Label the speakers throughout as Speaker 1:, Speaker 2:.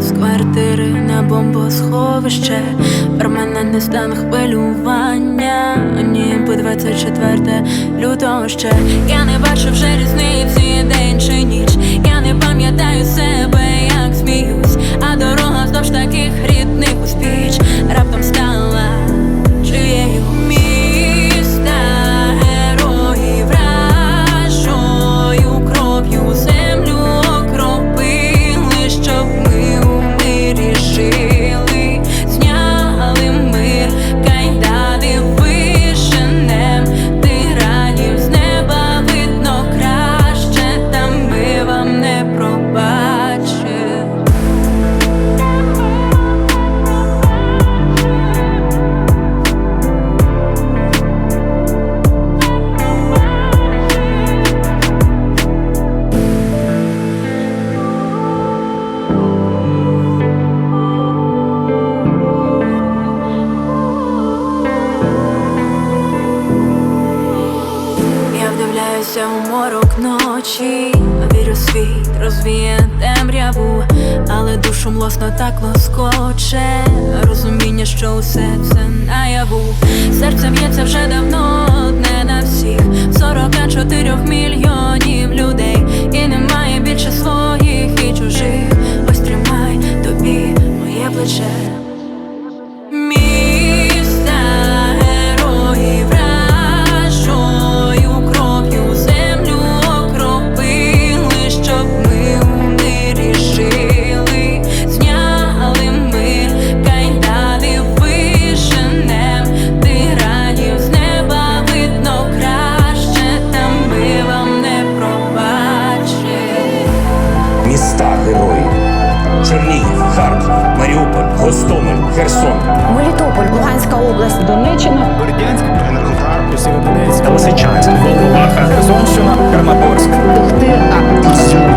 Speaker 1: з квартири на бомбосховище. Перманентний стан хвилювання. Ніби 24 лютого ще. Я не бачу вже різниці день чи ніч. Я не пам'ятаю себе, вдивляюся у морок ночі, вірю світ, розвіє темряву, але душу млосно так лоскоче. Розуміння, що усе це наяву. Серце б'ється вже давно одне
Speaker 2: Херсон,
Speaker 3: Мелітополь, Луганська область,
Speaker 4: Донеччина,
Speaker 5: Бердянськ, Енергодар,
Speaker 4: Сєвєродонецьк,
Speaker 5: Лисичанська, Волноваха, Херсонщина, Краматорськ,
Speaker 3: Охтирка, Ізюм,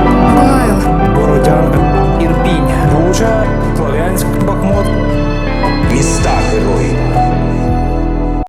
Speaker 3: Бородянка, Ірпінь, Ружа, Слов'янськ, Бахмут.